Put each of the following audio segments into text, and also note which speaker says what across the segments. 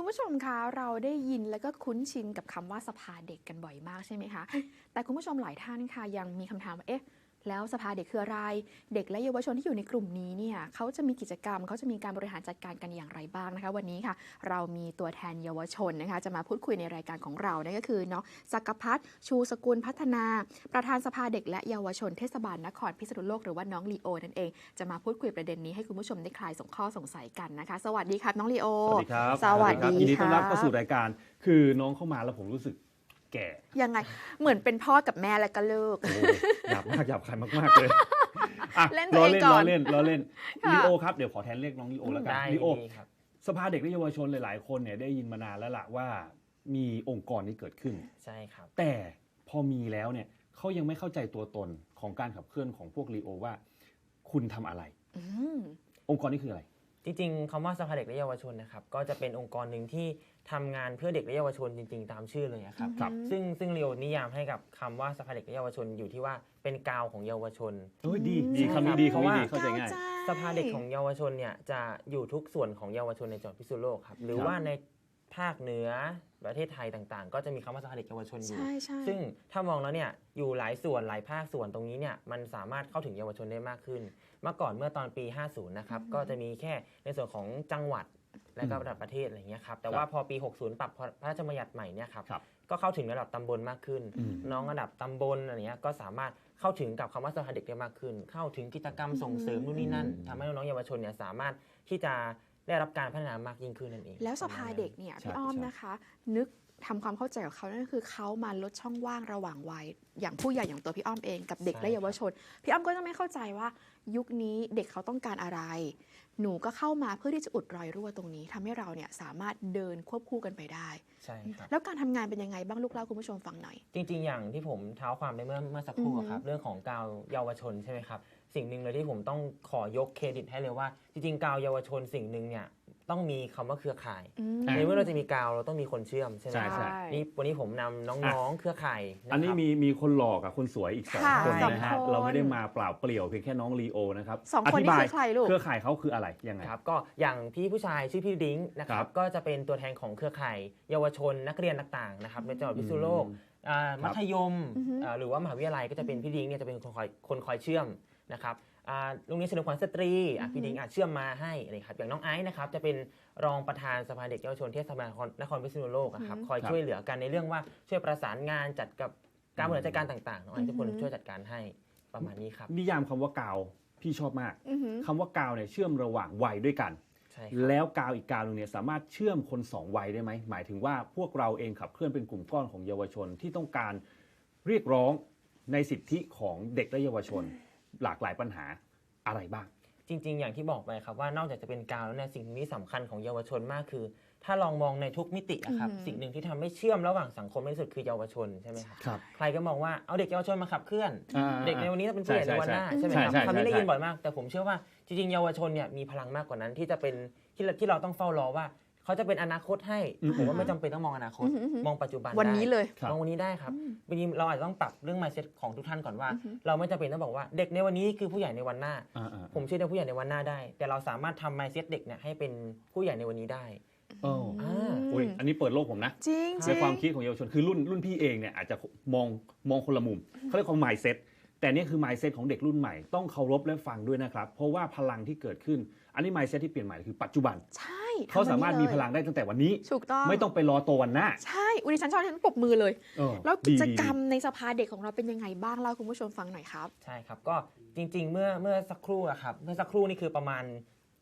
Speaker 1: คุณผู้ชมคะเราได้ยินแล้วก็คุ้นชินกับคำว่าสภาเด็กกันบ่อยมากใช่ไหมคะ แต่คุณผู้ชมหลายท่านค่ะยังมีคำถามว่าเอ๊ะ แล้วสภาเด็กคืออะไร เด็กและเยาวชนที่อยู่ในกลุ่มนี้เนี่ยเขาจะมีกิจกรรมเขาจะมีการบริหารจัดการกันอย่างไรบ้างนะคะ วันนี้ค่ะ เรามีตัวแทนเยาวชนนะคะจะมาพูดคุยในรายการของเรานั่นก็คือน้องจักรพัฒน์ชูสกุลพัฒนา ประธานสภาเด็กและเยาวชนเทศบาลนครพิษณุโลกหรือว่าน้องลีโอนั่นเองจะมาพูดคุยประเด็นนี้ให้คุณผู้ชมได้คลายสงข้อสงสัยกันนะคะ สวัสดีครับน้องลีโอ
Speaker 2: สวัสดีครับ
Speaker 1: สวัสดี
Speaker 2: ยินดีต้อนรับ
Speaker 1: ค่ะ
Speaker 2: เข้าสู่รายการ คือน้องเข้ามาแล้วผมรู้สึก แก่
Speaker 1: ยังไง เหมือนเป็นพ่อกับแม่แล้วก็ลูก
Speaker 2: โอ้หยาบมากหยาบคายมาก ๆ เลยอะ
Speaker 1: เล่นตัว
Speaker 2: ล้อ
Speaker 1: เอง
Speaker 2: เล่น
Speaker 1: ก่
Speaker 2: ล้
Speaker 1: อ
Speaker 2: อนเล่นล้อเล่น
Speaker 1: ค่ะ
Speaker 2: ลีโอครับ เดี๋ยวขอแทนเรียกน้องลีโอแล้วกัน
Speaker 3: ได้
Speaker 2: ลีโอ
Speaker 3: ดีครับ
Speaker 2: สภาเด็กและเยาวชนหลาย ๆ คนเนี่ยได้ยินมานานแล้วล่ะว่า มีองค์กรนี้เกิดขึ้น
Speaker 3: ใช่ครับ
Speaker 2: แต่พอมีแล้วเนี่ยเขายังไม่เข้าใจตัวตนของการขับเคลื่อนของพวกลีโอว่า คุณทำอะไร
Speaker 1: อืม
Speaker 2: องค์กรนี้คืออะไร
Speaker 3: จริงๆคำว่าสภาเด็กและเยาวชนนะครับก็จะเป็นองค์กรหนึ่งที่ทำงานเพื่อเด็กและเยาวชนจริง ๆ ตามชื่อเลยอะครับ
Speaker 2: ครับ
Speaker 3: ซึ่งซึ่งเรียวนิยามให้กับคำว่าสภาเด็กและเยาวชนอยู่ที่ว่าเป็นกาวของเยาวชน
Speaker 2: เอ้ยดี
Speaker 1: อืม
Speaker 2: ดีคำนี้ดี
Speaker 3: เพ
Speaker 2: คำ
Speaker 3: ราะ
Speaker 2: นี้
Speaker 3: ว่า
Speaker 2: ดีเข้าใจง่าย
Speaker 3: สภาเด็กของเยาวชนเนี่ยจะอยู่ทุกส่วนของเยาวชนในจังหวัดพิษณุโลกครับหรือ
Speaker 2: ครับ
Speaker 3: ว่าใน ภาคเหนือประเทศไทยต่างๆ ก็จะมีคำว่าสภาเด็กเยาวชนอยู่
Speaker 1: ใช่ใช่
Speaker 3: ซึ่งถ้ามองแล้วเนี่ยอยู่หลายส่วนหลายภาคส่วนตรงนี้เนี่ยมันสามารถเข้าถึงเยาวชนได้มากขึ้น เมื่อก่อนเมื่อตอนปี 50 นะครับ ก็จะมีแค่ในส่วนของจังหวัดและก็
Speaker 2: อืม
Speaker 3: ระดับประเทศอะไรอย่างเงี้ยครับแต่
Speaker 2: ครับ
Speaker 3: ว่าพอปี 60 ปรับพระราชบัญญัติใหม่เนี่ยครับ
Speaker 2: ครับ
Speaker 3: ก็เข้าถึงระดับตำบลมากขึ้น
Speaker 2: อืม
Speaker 3: น้องระดับตำบลอะไรเงี้ยก็สามารถเข้าถึงกับคำว่าสภาเด็กได้มากขึ้น เข้าถึงกิจกรรมส่งเสริมนู่นนี่นั่น
Speaker 2: อืม
Speaker 3: ทำให้น้องๆเยาวชนเนี่ยสามารถที่จะ ได้รับการพัฒนามากยิ่งขึ้นนั่นเอง
Speaker 1: แล้วสภาเด็ก
Speaker 3: ประมณนั้น
Speaker 1: เนี่ย
Speaker 2: ใช่
Speaker 1: พี่อ้อม
Speaker 2: ใช่
Speaker 1: นะคะ นึกทำความเข้าใจกับเขานั่นก็คือเขามาลดช่องว่างระหว่างวัยอย่างผู้ใหญ่อย่างตัวพี่อ้อมเองกับเด็ก
Speaker 3: ใช่
Speaker 1: และเยาวชน พี่อ้อมก็จะไม่เข้าใจว่า ยุคนี้เด็กเขาต้องการอะไร หนูก็เข้ามาเพื่อที่จะอุดรอยรั่วตรงนี้ทำให้เราเนี่ยสามารถเดินควบคู่กันไปได้
Speaker 3: ใช่ครับ
Speaker 1: แล้วการทำงานเป็นยังไงบ้างลูกเล่าคุณผู้ชมฟังหน่อย
Speaker 3: จริง ๆ อย่างที่ผมเท้าความไปเมื่อเมื่อสักครู่
Speaker 1: อือฮึ
Speaker 3: อะครับเรื่องของกาวเยาวชนใช่ไหมครับ สิ่งหนึ่งเลยที่ผมต้องขอยกเครดิตให้เลยว่า จริงๆกาวเยาวชนสิ่งหนึ่งเนี่ยต้องมีคำว่าเครือข่าย
Speaker 1: อืม
Speaker 3: ในเมื่อเราจะมีกาวเราต้องมีคนเชื่อมใช่ไหม
Speaker 2: ใช่
Speaker 3: ครับ
Speaker 2: ใช่
Speaker 3: นี่วันนี้ผมนำน้องๆเครือข่ายะครับ
Speaker 2: อันนี้มีมีคนหล่อกับคนสวยอีกสอง
Speaker 1: ค่ะ
Speaker 2: คน
Speaker 1: สอง
Speaker 2: นะฮะ
Speaker 1: คน
Speaker 2: เราไม่ได้มาเปล่าเปลี่ยวเพียงแค่น้องลีโอนะครับ
Speaker 1: สองคนนี้
Speaker 2: ธิบาย
Speaker 1: คือใครลูก
Speaker 2: เครือข่ายเขาคืออะไรยังไง
Speaker 3: ครับก็อย่างพี่ผู้ชายชื่อพี่ดิ้งนะค
Speaker 2: ค
Speaker 3: รั
Speaker 2: รั
Speaker 3: บบก็จะเป็นตัวแทนของเครือข่าย เยาวชนนักเรียนต่างๆนะครับในจังหวัดพิษณุโลก
Speaker 2: อืม
Speaker 3: อ่า
Speaker 2: ครับ
Speaker 3: มัธยม
Speaker 1: อือฮึ
Speaker 3: อ่าหรือว่ามหาวิทยาลัยก็จะเป็นพี่ดิ้งเนี่ยจะเป็นคนคอยคนคอยเชื่อม นะครับอ่าโรงเรียนเฉลิมขวัญสตรีอะพี่ดิ้งอาจเชื่อมมาให้อะไรครับอย่างน้องไอซ์นะครับจะเป็นรองประธานสภาเด็กเยาวชนเทศบาลนครนครพิษณุโลกอะครับ
Speaker 1: อือฮึ
Speaker 3: คอย
Speaker 2: ครับ
Speaker 3: ช่วยเหลือกันในเรื่องว่าช่วยประสานงานจัดกับการบริหารจัดการต่างๆน้องไอซ์จะคน
Speaker 1: อือฮึ
Speaker 3: ช่วยจัดการให้ประมาณนี้ครับ
Speaker 2: นิยามคำว่ากาวพี่ชอบมาก
Speaker 1: อือหือ
Speaker 2: คำว่ากาวเนี่ยเชื่อมระหว่างวัยด้วยกัน
Speaker 3: ใช่ครับ
Speaker 2: แล้วกาวอีกกาวหนึงเนี่ยสามารถเชื่อมคนสองวัยได้ไหมหมายถึงว่าพวกเราเองขับเคลื่อนเป็นกลุ่มก้อนของเยาวชนที่ต้องการเรียกร้องในสิทธิของเด็กและเยาวชน หลากหลายปัญหาอะไรบ้าง
Speaker 3: จริง ๆ อย่างที่บอกไปครับว่านอกจากจะเป็นกาวแล้วเนี่ยสิ่งที่สำคัญของเยาวชนมากคือ ถ้าลองมองในทุกมิติอะครับ
Speaker 1: อือหือ
Speaker 3: สิ่งหนึ่งที่ทำให้เชื่อมระหว่างสังคมมากที่สุดคือเยาวชนใช่ไหมครับ
Speaker 2: ครับ
Speaker 3: ใครก็มองว่าเอาเด็กเยาวชนมาขับเคลื่อน
Speaker 2: อ่า
Speaker 3: เด็กในวันนี้จะเป็นผู้ใหญ่ในวันหน้า
Speaker 1: ใช่
Speaker 3: ใช่ไหม
Speaker 2: ใช่
Speaker 3: ครับ
Speaker 2: ใช่
Speaker 3: คำนี้ได้
Speaker 2: ใช่
Speaker 3: ยินบ่อยมาก แต่ผมเชื่อว่าจริงๆเยาวชนเนี่ยมีพลังมากกว่านั้นที่จะเป็นที่เราที่เราต้องเฝ้ารอว่า เขาจะเป็นอนาคตให้
Speaker 2: อืม
Speaker 3: ผมว่าไม่จำเป็นต้องมองอนาคต
Speaker 1: อือหืออือหือ
Speaker 3: มองปัจจุบัน
Speaker 1: วัน
Speaker 3: ได้
Speaker 1: นี้เลย
Speaker 2: ครับ
Speaker 3: มองวันนี้ได้ครับ
Speaker 1: อืม
Speaker 3: จริงๆเราอาจจะต้องปรับเรื่อง mindset ของทุกท่านก่อนว่า
Speaker 1: อือหือ
Speaker 3: เราไม่จำเป็นต้องบอกว่าเด็กในวันนี้คือผู้ใหญ่ในวันหน้า
Speaker 2: อ่าๆ
Speaker 3: ผมเชื่อในผู้ใหญ่ในวันหน้าได้ แต่เราสามารถทำ mindset เด็กเนี่ยให้เป็นผู้ใหญ่ในวันนี้ได้
Speaker 2: โอ้
Speaker 3: อ่า
Speaker 2: อุ้ยอันนี้เปิดโลกผมนะ
Speaker 1: จริง
Speaker 2: ใน
Speaker 1: จริง
Speaker 2: ความคิดของเยาวชนคือรุ่นรุ่นพี่เองเนี่ยอาจจะมองมองคนละมุมเขาเรียกว่า mindset แต่นี่คือ mindset ของเด็กรุ่นใหม่ต้องเคารพและฟังด้วยนะครับ เพราะว่าพลังที่เกิดขึ้น อันนี้ mindset ที่เปลี่ยนใหม่คือปัจจุบัน
Speaker 1: ใช่
Speaker 2: เขาสามารถ
Speaker 1: ทำวัน
Speaker 2: มี
Speaker 1: นี้
Speaker 2: พลังได้ตั้งแต่วันนี้
Speaker 1: ถูกต้อง
Speaker 2: ไม่ต้องไปรอโตวันหน้า
Speaker 1: ใช่ อุยดิฉันชอบที่ฉันปรบมือเลย
Speaker 2: เออ
Speaker 1: แล้วกิ
Speaker 2: ดี
Speaker 1: จ
Speaker 2: ดี
Speaker 1: กรรมในสภาเด็กของเราเป็นยังไงบ้างเล่าให้คุณผู้ชมฟังหน่อยครับ
Speaker 3: ใช่ครับ ก็จริง ๆ เมื่อเมื่อสักครู่อะครับ เมื่อสักครู่นี่คือประมาณ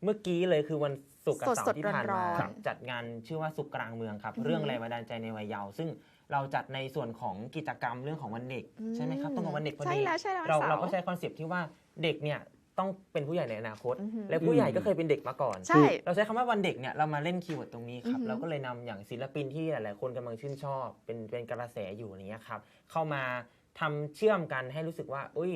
Speaker 3: เมื่อกี้เลยคือวันศุกร์กับ
Speaker 1: สด
Speaker 3: เสา
Speaker 1: สด
Speaker 3: ร์ที่ผ่าน
Speaker 1: ร้
Speaker 3: มา
Speaker 1: อนๆ
Speaker 3: ครับจัดงานชื่อว่าสุขกลางเมืองครับ
Speaker 1: อือฮึ
Speaker 3: เรื่องแรงบันดาลใจในวัยเยาว์ซึ่งเราจัดในส่วนของกิจกรรมเรื่องของวันเด็ก
Speaker 1: อืม
Speaker 3: ใช่ไหมครับต้องกับวันเด็กพอ
Speaker 1: ใช่
Speaker 3: ดี
Speaker 1: แล้วใช่แล้ว
Speaker 3: เรา
Speaker 1: วันเสาร์
Speaker 3: เราก็ใช้คอนเซปต์ที่ว่าเด็กเนี่ย ต้องเป็นผู้ใหญ่ในอนาคต
Speaker 1: อือฮึ
Speaker 3: และผู้ใหญ่
Speaker 2: อืม
Speaker 3: ก็เคยเป็นเด็กมาก่อน
Speaker 1: ใช่
Speaker 3: เราใช้คำว่าวันเด็กเนี่ยเรามาเล่นคีย์เวิร์ดตรงนี้ครับ
Speaker 1: อือฮึ
Speaker 3: เราก็เลยนำอย่างศิลปินที่หลาย ๆ คนกำลังชื่นชอบ เป็นเป็นกระแสอยู่อย่างเงี้ยครับ เข้ามาทำเชื่อมกันให้รู้สึกว่าอุ้ย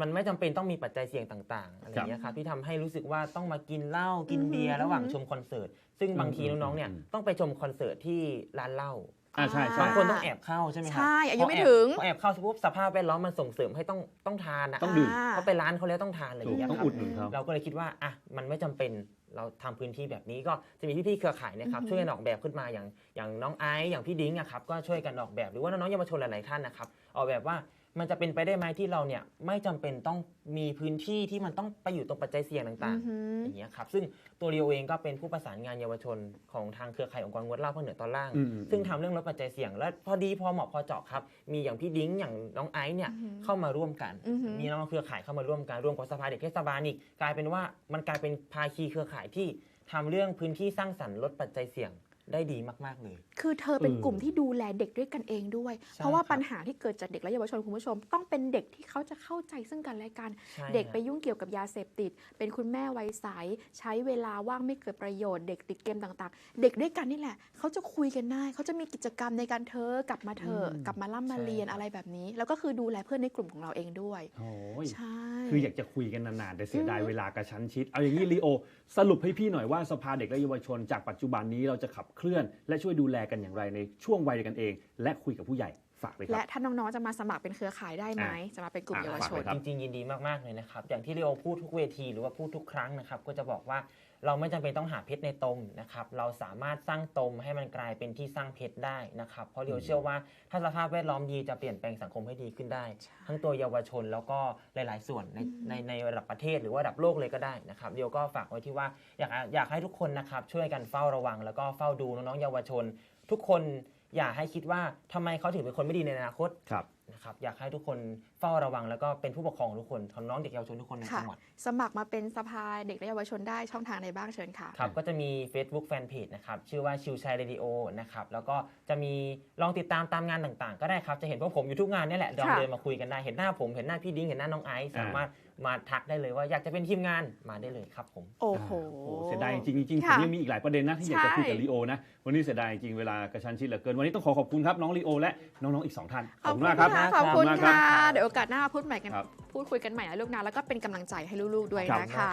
Speaker 3: มันไม่จำเป็นต้องมีปัจจัยเสี่ยงต่าง ๆ อะไรอย่างเงี้ยครับที่ทำให้รู้สึกว่าต้องมากินเหล้ากินเบียร์
Speaker 1: อือฮึ
Speaker 3: ระหว่างชมคอนเสิร์ต ซึ่งบางที
Speaker 2: อืม
Speaker 3: น้อง ๆ เนี่ย
Speaker 2: อืม
Speaker 3: ต้องไปชมคอนเสิร์ตที่ร้านเหล้า
Speaker 2: อ่าใช่ใช่
Speaker 3: บางคนต้องแอบเข้าใช่ไหมครั
Speaker 1: ใช่อายุ
Speaker 3: พ
Speaker 1: ไม่
Speaker 3: แบ
Speaker 1: ถึง
Speaker 3: พอแอบเข้าปุ๊บสภาพแวดล้อมมันส่งเสริมให้ต้องต้องทานอะ
Speaker 2: ต้องดื่มา
Speaker 3: เขาไปร้านเขาแล้วต้องทานอะไรอ
Speaker 2: ถู
Speaker 3: ย่ากงเงี้ย
Speaker 2: ต้อง
Speaker 3: ครับ
Speaker 2: อุดหนุนเขา
Speaker 3: เราก็เลยคิดว่าอะมันไม่จำเป็นเราทำพื้นที่แบบนี้ก็จะมีพี่ๆเครือข่ายเนะครับ
Speaker 1: อือฮึ
Speaker 3: ช่วยกันออกแบบขึ้นมาอย่างอย่างน้องไอซ์อย่างพี่ดิ้งอะครับก็ช่วยกันออกแบบหรือว่าน้องๆเยาวชนหลายๆท่านนะครับออกแบบว่า มันจะเป็นไปได้ไหมที่เราเนี่ยไม่จำเป็นต้องมีพื้นที่ที่มันต้องไปอยู่ตรงปัจจัยเสี่ยงต่าง
Speaker 1: อือหือ
Speaker 3: ๆอย่างเงี้ยครับ ซึ่งตัวเรียวเองก็เป็นผู้ประสานงานเยาวชนของทางเครือข่ายองค์กรงดเหล้าภาคเหนือตอนล่าง
Speaker 2: อืมอืม
Speaker 3: ซึ่งทำเรื่องลดปัจจัยเสี่ยง และพอดีพอเหมาะพอเจาะครับ มีอย่างพี่ดิ้งอย่างน้องไอซ์เนี่ย
Speaker 1: อือหือ
Speaker 3: เข้ามาร่วมกัน
Speaker 1: อือหือ
Speaker 3: มีน้องๆเครือข่ายเข้ามาร่วมกันร่วมกับสภาเด็กเทศบาลอีกกลายเป็นว่ามันกลายเป็นภาคีเครือข่ายที่ทำเรื่องพื้นที่สร้างสรรค์ลดปัจจัยเสี่ยง ได้ดีมาก ๆ เลย
Speaker 1: คือเธอเป็น
Speaker 2: เออ
Speaker 1: กลุ่มที่ดูแลเด็กด้วยกันเองด้วย
Speaker 3: ใช่
Speaker 1: เพราะว่า
Speaker 3: ครับ
Speaker 1: ปัญหาที่เกิดจากเด็กและเยาวชนคุณผู้ชม ต้องเป็นเด็กที่เขาจะเข้าใจซึ่งกันและกัน
Speaker 3: ใช่
Speaker 1: เด็ก
Speaker 3: ฮะ
Speaker 1: ไปยุ่งเกี่ยวกับยาเสพติด เป็นคุณแม่วัยใสใช้เวลาว่างไม่เกิดประโยชน์เด็กติดเกมต่างๆ เด็กด้วยกันนี่แหละเขาจะคุยกันได้เขาจะมีกิจกรรมในการเธอกลับมาเธอะ
Speaker 2: อืม
Speaker 1: กลับมาล่ำมาเรียนอะไรแบบนี้ แล้วก็คือดูแลเพื่อนในกลุ่มของเราเองด้วย
Speaker 2: โอ้ย
Speaker 1: ใช่
Speaker 2: คืออยากจะคุยกันนานๆแต่เสียดาย
Speaker 1: อืม
Speaker 2: เวลากระชั้นชิดเอาอย่างนี้ลีโอ สรุปให้พี่หน่อยว่าสภาเด็กและเยาวชนจากปัจจุบันนี้เราจะขับเคลื่อน และช่วยดูแลกันอย่างไรในช่วงวัยเดียวกันเอง และคุยกับผู้ใหญ่ฝากเลยค
Speaker 1: และ
Speaker 2: รับ
Speaker 1: ถ้าน้องๆจะมาสมัครเป็นเครือข่ายได้ไหม
Speaker 2: อะ
Speaker 1: จะมาเป็นกลุ่ม
Speaker 2: อะ
Speaker 1: เยาว
Speaker 2: ฝาก
Speaker 1: ช
Speaker 2: เล
Speaker 1: น
Speaker 2: ยครับ
Speaker 3: จริงๆยินดีมากๆเลยนะครับอย่างที่เรีโอพูดทุกเวทีหรือว่าพูดทุกครั้งนะครับก็จะบอกว่า เราไม่จำเป็นต้องหาเพชรในตมนะครับ เราสามารถสร้างตมให้มันกลายเป็นที่สร้างเพชรได้นะครับ เพราะเรีโอเชื่อว่าถ้าสภาพแวดล้อมดีจะเปลี่ยนแปลงสังคมให้ดีขึ้นได้ ทั้งตัวเยาวชนแล้วก็หลาย ๆ ส่วนในในในระดับประเทศหรือว่าระดับโลกเลยก็ได้นะครับเดียวก็ฝากไว้ที่ว่าอยากอยากให้ทุกคนนะครับช่วยกันเฝ้าระวัง แล้วก็เฝ้าดูน้องๆเยาวชนทุกคนอย่าให้คิดว่าทำไมเขาถึงเป็นคนไม่ดีในอนาคต
Speaker 2: ครับ
Speaker 3: นะครับอยากให้ทุกคนเฝ้าระวังแล้วก็เป็นผู้ปกครองของทุกคนของน้องเด็กเยาวชนทุกคนใน
Speaker 1: ค่ะ
Speaker 3: จังหวัด
Speaker 1: สมัครมาเป็นสภาเด็กและเยาวชนได้ช่องทางใดบ้างเชิญค่ะ
Speaker 3: ครับก็จะมี Facebook Fanpage นะครับชื่อว่าชิวชัยเรดิโอนะครับแล้วก็จะมีลองติดตามตามงานต่างๆ ก็ได้ครับจะเห็นพวกผมอยู่ทุกงานนี่แหละลอง
Speaker 1: ค่ะ
Speaker 3: เดินมาคุยกันได้เห็นหน้าผมเห็นหน้าพี่ดิ้งเห็นหน้าน้องไอซ์สามารถ มาทักได้เลยว่าอยากจะเป็นทีมงานมาได้เลยครับผม
Speaker 1: โอ้โห
Speaker 2: โอ้เสียดายจริงๆจริงๆผม
Speaker 1: ค่ะ
Speaker 2: ยังมีอีกหลายประเด็นนะที่อยากจะคุยกับ
Speaker 1: ใช่
Speaker 2: ลีโอนะ วันนี้เสียดายจริงๆเวลากระชั้นชิดเหลือเกิน วันนี้ต้องขอขอบคุณครับน้องลีโอและน้องๆอีกสองท่าน ขอบคุณมากครับะ
Speaker 1: ขอบคุณ
Speaker 2: มากครั
Speaker 1: ค่ะ
Speaker 2: บ
Speaker 1: เดี๋ยวโอกาสหน้าพูดใหม่กัน
Speaker 2: ครับ
Speaker 1: พูดคุยกันใหม่นะลูกนะแล้วก็เป็นกำลังใจให้ลูกๆด้วย
Speaker 2: ครับ
Speaker 1: นะคะ